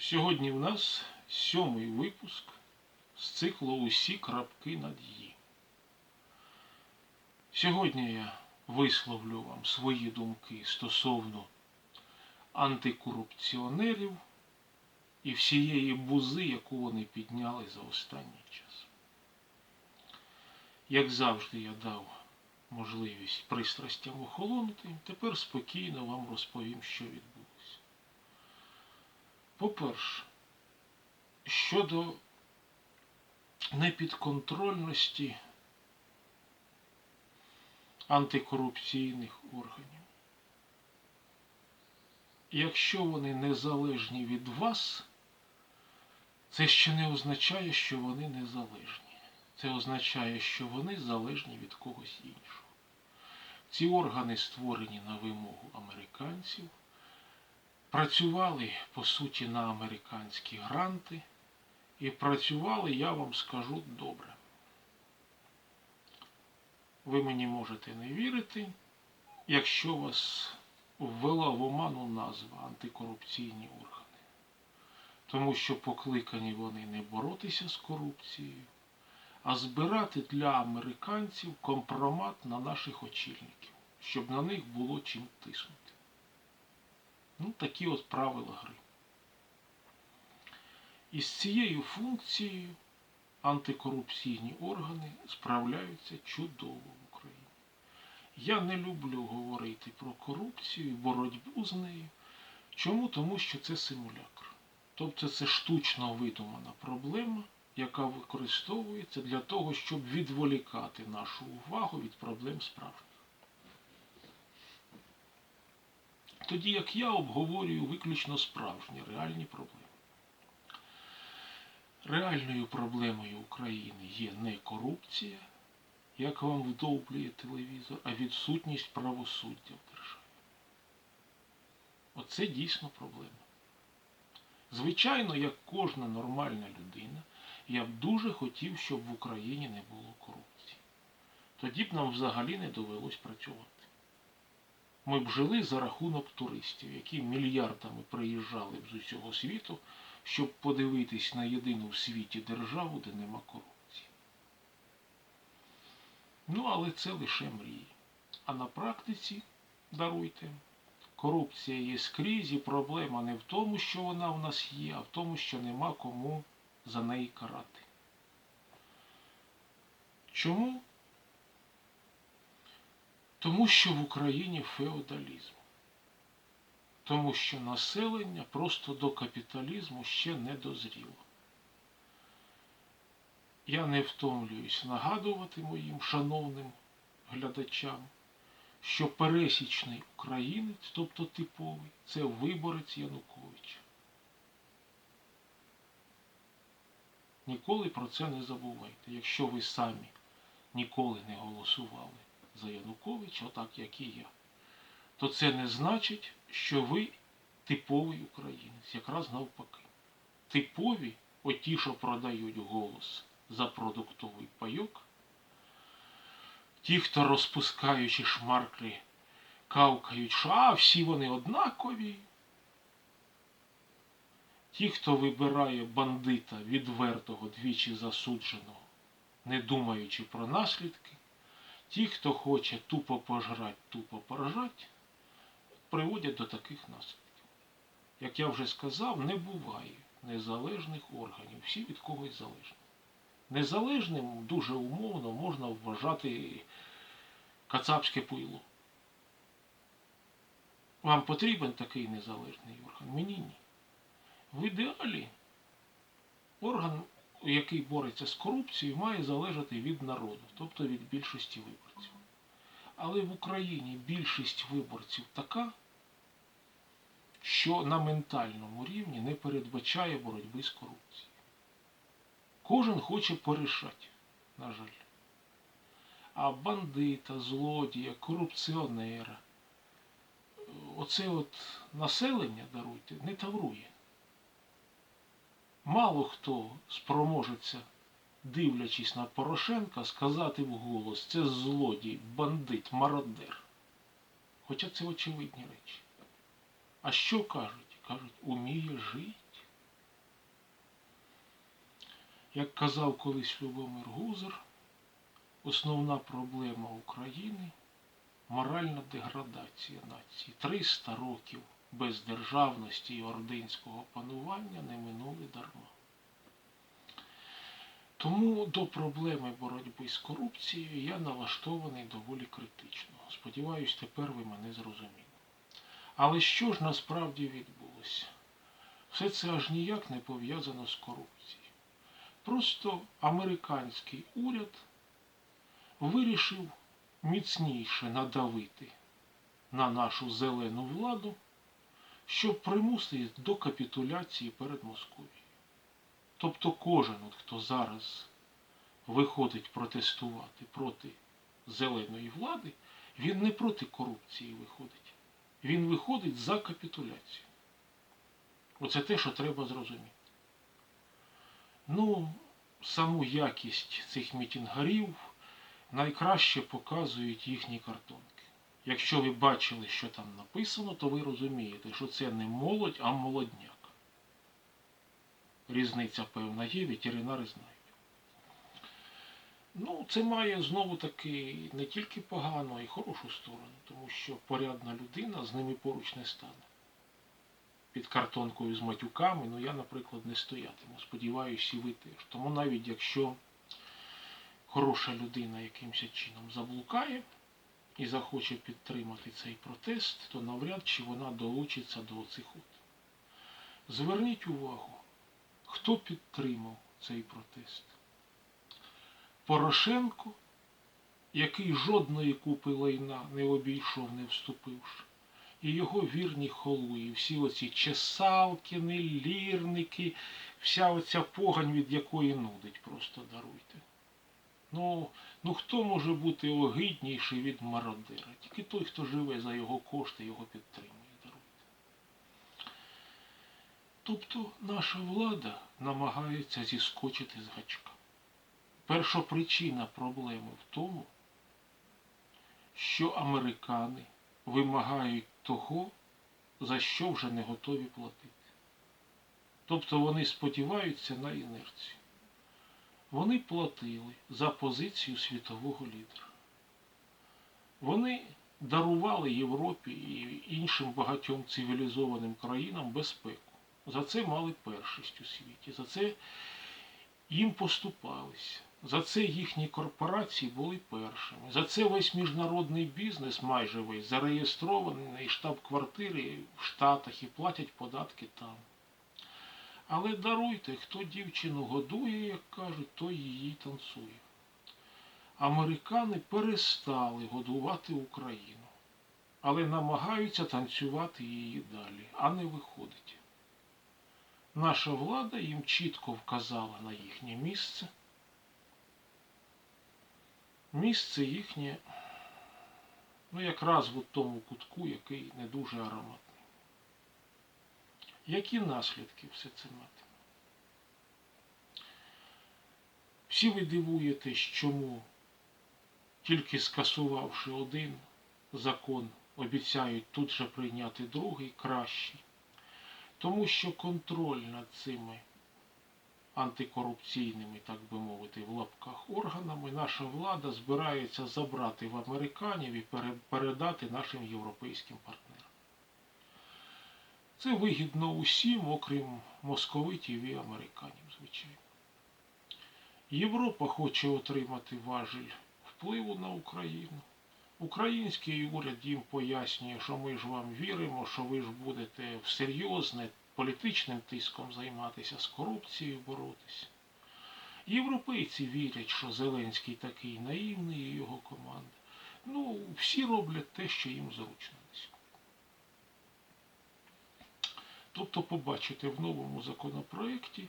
Сьогодні в нас сьомий випуск з циклу Усі крапки над «і». Сьогодні я висловлю вам свої думки стосовно антикорупціонерів і всієї бузи, яку вони підняли за останній час. Як завжди, я дав можливість пристрастям охолонути, тепер спокійно вам розповім, що відбулося. По-перше, щодо непідконтрольності антикорупційних органів. Якщо вони незалежні від вас, це ще не означає, що вони незалежні. Це означає, що вони залежні від когось іншого. Ці органи створені на вимогу американців, працювали по суті на американські гранти і працювали, я вам скажу, добре. Ви мені можете не вірити, якщо вас ввела в оману назва антикорупційні органи. Тому що покликані вони не боротися з корупцією, а збирати для американців компромат на наших очільників, щоб на них було чим тиснути. Ну, такі от правила гри. І з цією функцією антикорупційні органи справляються чудово в Україні. Я не люблю говорити про корупцію боротьбу з нею. Чому? Тому що це симулякр. Тобто це штучно видумана проблема, яка використовується для того, щоб відволікати нашу увагу від проблем справжніх. Тоді як я обговорюю виключно справжні реальні проблеми. Реальною проблемою України є не корупція, як вам вдовблює телевізор, а відсутність правосуддя в державі. Оце дійсно проблема. Звичайно, як кожна нормальна людина, я б дуже хотів, щоб в Україні не було корупції. Тоді б нам взагалі не довелось працювати. Ми б жили за рахунок туристів, які мільярдами приїжджали б з усього світу, щоб подивитись на єдину в світі державу, де нема корупції. Ну, але це лише мрії. А на практиці, даруйте, корупція є скрізь, і проблема не в тому, що вона в нас є, а в тому, що нема кому за неї карати. Чому? Тому що в Україні феодалізм. Тому що населення просто до капіталізму ще не дозріло. Я не втомлююсь нагадувати моїм шановним глядачам, що пересічний українець, тобто типовий, це виборець Януковича. Ніколи про це не забувайте, якщо ви самі ніколи не голосували за Януковича, отак як і я, то це не значить, що ви типовий українець, якраз навпаки. Типові, оті, що продають голос за продуктовий пайок, ті, хто розпускаючи шмарклі, кавкають, що а, всі вони однакові. Ті, хто вибирає бандита відвертого двічі засудженого, не думаючи про наслідки, ті, хто хоче тупо пожрать, тупо поржать, приводять до таких наслідків. Як я вже сказав, не буває незалежних органів, всі від когось залежні. Незалежним дуже умовно можна вважати кацапське пило. Вам потрібен такий незалежний орган? Мені ні. В ідеалі орган, який бореться з корупцією, має залежати від народу, тобто від більшості виборців. Але в Україні більшість виборців така, що на ментальному рівні не передбачає боротьби з корупцією. Кожен хоче порішати, на жаль. А бандита, злодія, корупціонера, оце от населення, даруйте, не таврує. Мало хто спроможеться, дивлячись на Порошенка, сказати вголос, це злодій, бандит, мародер. Хоча це очевидні речі. А що кажуть? Кажуть, уміє жити. Як казав колись Любомир Гузер, основна проблема України моральна деградація нації. 300 років без державності і ординського панування не минули дарма. Тому до проблеми боротьби з корупцією я налаштований доволі критично. Сподіваюсь, тепер ви мене зрозуміли. Але що ж насправді відбулося? Все це аж ніяк не пов'язано з корупцією. Просто американський уряд вирішив міцніше надавити на нашу зелену владу, щоб примусити до капітуляції перед Московією. Тобто кожен, от, хто зараз виходить протестувати проти зеленої влади, він не проти корупції виходить. Він виходить за капітуляцію. Оце те, що треба зрозуміти. Ну, саму якість цих мітінгарів найкраще показують їхні картонки. Якщо ви бачили, що там написано, то ви розумієте, що це не молодь, а молодняк. Різниця, певна, є, ветеринари знають. Ну, це має знову таки не тільки погану, а й хорошу сторону, тому що порядна людина з ними поруч не стане. Під картонкою з матюками, ну я, наприклад, не стоятиму. Сподіваюся, і ви теж. Тому навіть якщо хороша людина якимось чином заблукає і захоче підтримати цей протест, то навряд чи вона долучиться до оцих от. Зверніть увагу, хто підтримав цей протест. Порошенко, який жодної купи лайна не обійшов, не вступивши, і його вірні холуї, всі оці чесалкини, лірники, вся оця погань, від якої нудить, просто даруйте. Ну, ну хто може бути огидніший від мародера? Тільки той, хто живе за його кошти, його підтримує, даруйте. Тобто наша влада намагається зіскочити з гачка. Першопричина проблеми в тому, що американи вимагають того, за що вже не готові платити. Тобто вони сподіваються на інерцію. Вони платили за позицію світового лідера. Вони дарували Європі і іншим багатьом цивілізованим країнам безпеку. За це мали першість у світі. За це їм поступалися. За це їхні корпорації були першими. За це весь міжнародний бізнес, майже весь, зареєстрований штаб-квартири в Штатах і платять податки там. Але даруйте, хто дівчину годує, як кажуть, той її танцює. Американи перестали годувати Україну, але намагаються танцювати її далі, а не виходить. Наша влада їм чітко вказала на їхнє місце. Місце їхнє, ну якраз в тому кутку, який не дуже ароматний. Які наслідки все це матиме? Всі ви дивуєтесь, чому, тільки скасувавши один закон, обіцяють тут же прийняти другий кращий. Тому що контроль над цими антикорупційними, так би мовити, в лапках органами наша влада збирається забрати в американів і передати нашим європейським партнерам. Це вигідно усім, окрім московитів і американів, звичайно. Європа хоче отримати важіль впливу на Україну. Український уряд їм пояснює, що ми ж вам віримо, що ви ж будете всерйозне політичним тиском займатися, з корупцією боротися. Європейці вірять, що Зеленський такий наївний і його команда. Ну, всі роблять те, що їм зручно. Тобто, побачите, в новому законопроєкті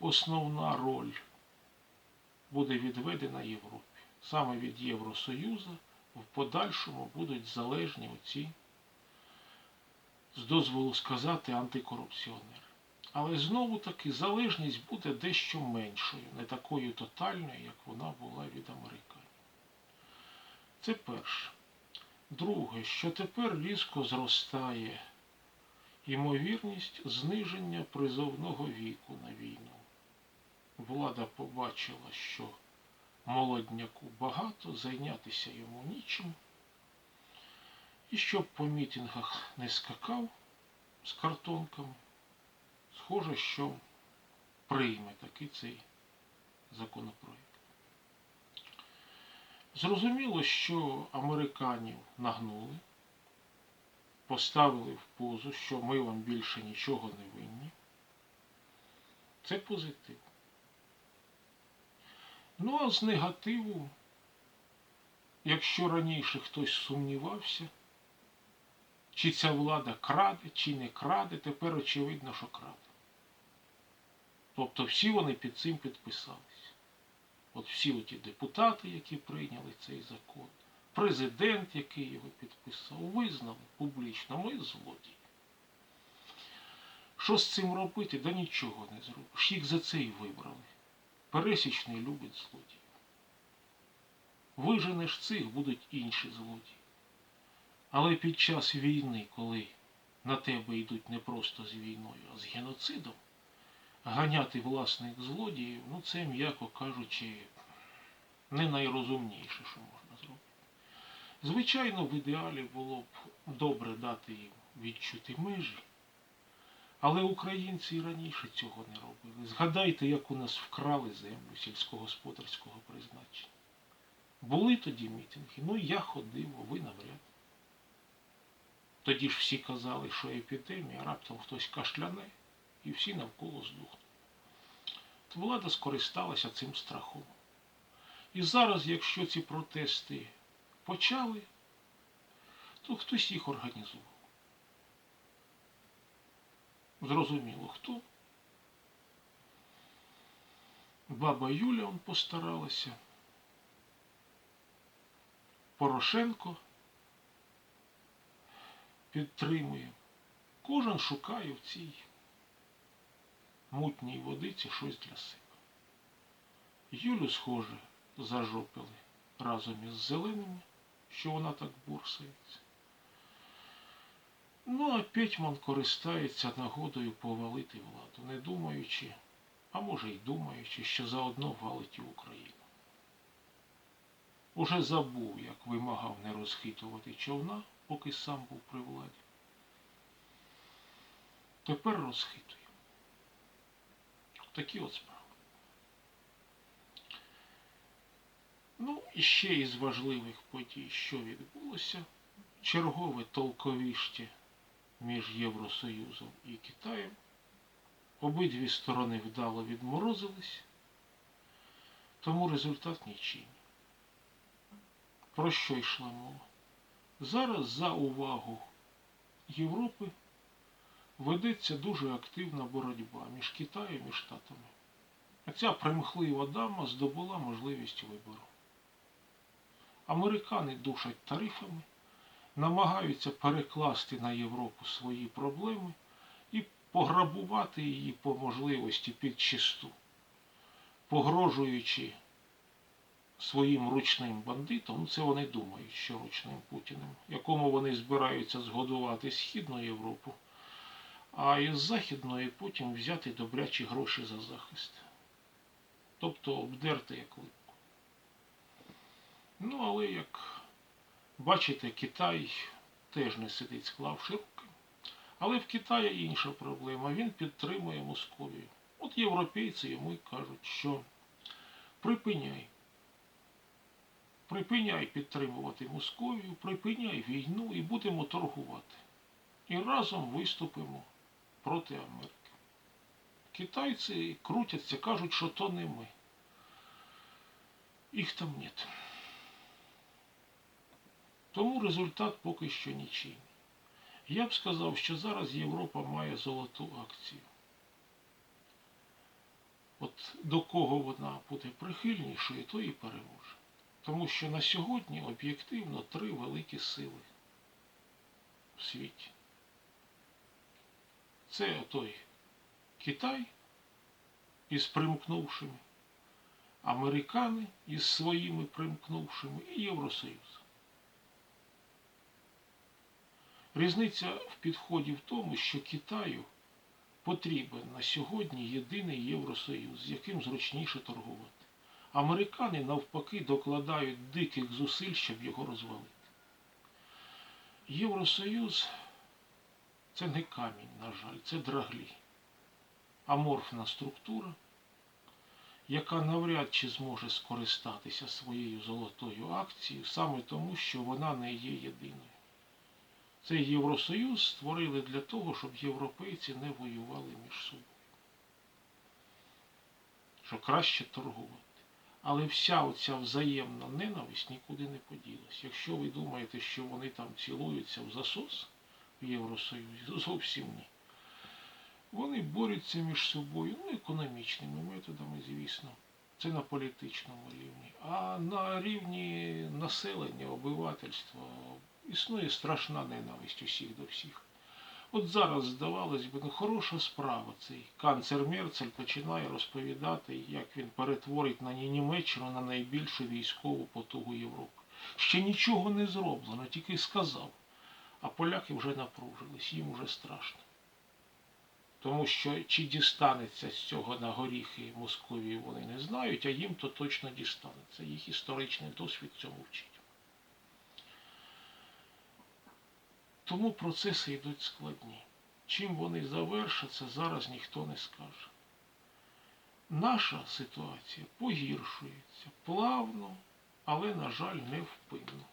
основна роль буде відведена Європі. Саме від Євросоюзу в подальшому будуть залежні оці, з дозволу сказати, антикорупціонери. Але знову таки залежність буде дещо меншою, не такою тотальною, як вона була від Американів. Це перше. Друге, що тепер різко зростає ймовірність зниження призовного віку на війну. влада побачила, що молодняку багато, зайнятися йому нічим. І щоб по мітингах не скакав з картонками, схоже, що прийме такий цей законопроект. Зрозуміло, що американів нагнули, поставили в позу, що ми вам більше нічого не винні. Це позитив. Ну, а з негативу, якщо раніше хтось сумнівався, чи ця влада краде, чи не краде, тепер очевидно, що краде. Тобто всі вони під цим підписались. От всі оті депутати, які прийняли цей закон, президент, який його підписав, визнали публічно, ми злодії. Що з цим робити? Да нічого не зробиш. Їх за це і вибрали. Пересічний любить злодіїв. Виженеш цих, будуть інші злодії. Але під час війни, коли на тебе йдуть не просто з війною, а з геноцидом, ганяти власних злодіїв, ну це, м'яко кажучи, не найрозумніше, що можна. Звичайно, в ідеалі було б добре дати їм відчути межі, але українці і раніше цього не робили. Згадайте, як у нас вкрали землю сільськогосподарського призначення. Були тоді мітинги, ну я ходив, а ви навряд. Тоді ж всі казали, що епідемія, раптом хтось кашляне, і всі навколо здохнуть. То влада скористалася цим страхом. І зараз, якщо ці протести почали, то хтось їх організував. Зрозуміло хто. Баба Юля он постаралася. Порошенко підтримує. Кожен шукає в цій мутній водиці щось для себе. Юлю, схоже, зажопили разом із зеленими, що вона так бурсається. Ну, а Петьман користається нагодою повалити владу, не думаючи, а може й думаючи, що заодно валить і Україну. Уже забув, як вимагав не розхитувати човна, поки сам був при владі. Тепер розхитує. Такі от справи. Ну, і ще із важливих подій, що відбулося, чергове толковіще між Євросоюзом і Китаєм. Обидві сторони вдало відморозились, тому результат нічийний. Про що йшла мова? Зараз за увагу Європи ведеться дуже активна боротьба між Китаєм і Штатами. А ця примхлива дама здобула можливість вибору. Американи душать тарифами, намагаються перекласти на Європу свої проблеми і пограбувати її по можливості під чисту, погрожуючи своїм ручним бандитам, ну це вони думають, що ручним Путіним, якому вони збираються згодувати Східну Європу, а із Західної потім взяти добрячі гроші за захист. Тобто обдерти як липку. Ну, але як бачите, Китай теж не сидить, склавши руки. Але в Китаї інша проблема. Він підтримує Московію. От європейці йому й кажуть, що припиняй. Припиняй підтримувати Московію, припиняй війну і будемо торгувати. І разом виступимо проти Америки. Китайці крутяться, кажуть, що то не ми. Їх там нет. Тому результат поки що нічийний. Я б сказав, що зараз Європа має золоту акцію. От до кого вона буде прихильнішою, то і переможе. Тому що на сьогодні об'єктивно три великі сили в світі. Це той Китай із примкнувшими, американи із своїми примкнувшими і Євросоюз. Різниця в підході в тому, що Китаю потрібен на сьогодні єдиний Євросоюз, з яким зручніше торгувати. Американи навпаки докладають диких зусиль, щоб його розвалити. Євросоюз це не камінь, на жаль, це драглі. Аморфна структура, яка навряд чи зможе скористатися своєю золотою акцією саме тому, що вона не є єдиною. Цей Євросоюз створили для того, щоб європейці не воювали між собою. Що краще торгувати. Але вся оця взаємна ненависть нікуди не поділась. Якщо ви думаєте, що вони там цілуються в засос в Євросоюзі, зовсім ні. Вони борються між собою, ну, економічними методами, звісно. Це на політичному рівні. А на рівні населення, обивательства існує страшна ненависть усіх до всіх. От зараз, здавалось би, ну хороша справа цей канцлер Мерцель починає розповідати, як він перетворить на Німеччину на найбільшу військову потугу Європи. Ще нічого не зроблено, тільки сказав. А поляки вже напружились, їм уже страшно. Тому що чи дістанеться з цього на горіхи Московії, вони не знають, а їм то точно дістанеться. Їх історичний досвід цьому вчить. Тому процеси йдуть складні. Чим вони завершаться, зараз ніхто не скаже. Наша ситуація погіршується плавно, але, на жаль, невпинно.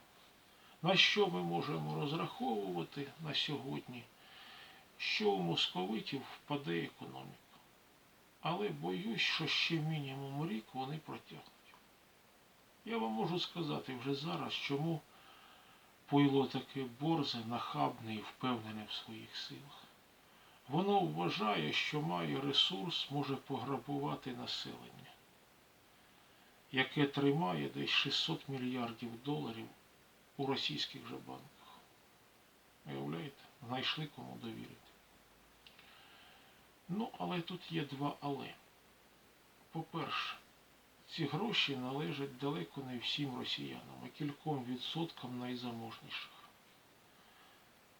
На що ми можемо розраховувати на сьогодні? Що у московитів впаде економіка. Але боюсь, що ще мінімум рік вони протягнуть. Я вам можу сказати вже зараз, чому Пойло таке борзе, нахабне і впевнене в своїх силах. Воно вважає, що має ресурс, може пограбувати населення, яке тримає десь 600 мільярдів доларів у російських же банках. Уявляєте? Знайшли кому довірити. Ну, але тут є два але. По-перше, ці гроші належать далеко не всім росіянам, а кільком відсоткам найзаможніших,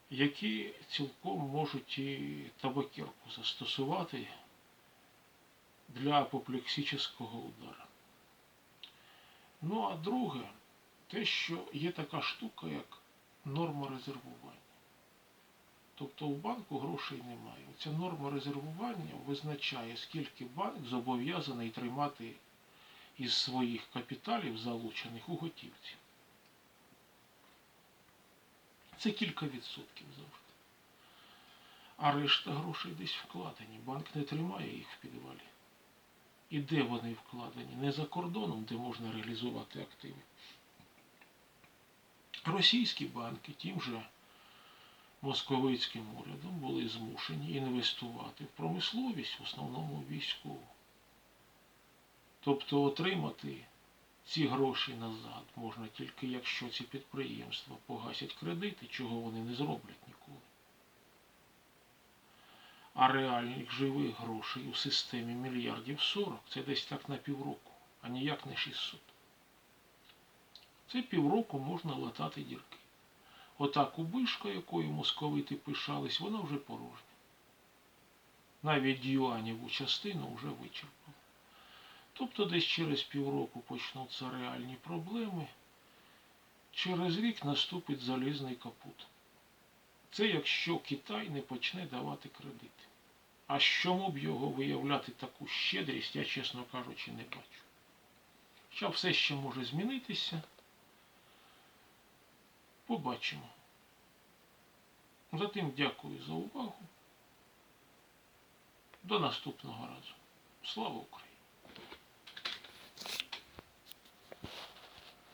які цілком можуть і табакерку застосувати для апоплексичного удара. Ну а друге, те, що є така штука, як норма резервування. Тобто в банку грошей немає. Ця норма резервування визначає, скільки банк зобов'язаний тримати із своїх капіталів, залучених у готівці. Це кілька відсотків завжди. А решта грошей десь вкладені. Банк не тримає їх в підвалі. І де вони вкладені? Не за кордоном, де можна реалізувати активи. Російські банки тим же московицьким урядом були змушені інвестувати в промисловість, в основному військову. Тобто отримати ці гроші назад можна тільки якщо ці підприємства погасять кредити, чого вони не зроблять ніколи. А реальних живих грошей у системі мільярдів 40 це десь так на півроку, а ніяк не 600. Це півроку можна латати дірки. Ота кубишка, якою московити пишались, вона вже порожня. Навіть юаніву частину вже вичерпали. Тобто десь через півроку почнуться реальні проблеми. Через рік наступить залізний капут. Це якщо Китай не почне давати кредити. А чому б його виявляти таку щедрість, я, чесно кажучи, не бачу. Хоча все ще може змінитися. Побачимо. Затим дякую за увагу. До наступного разу. Слава Україні!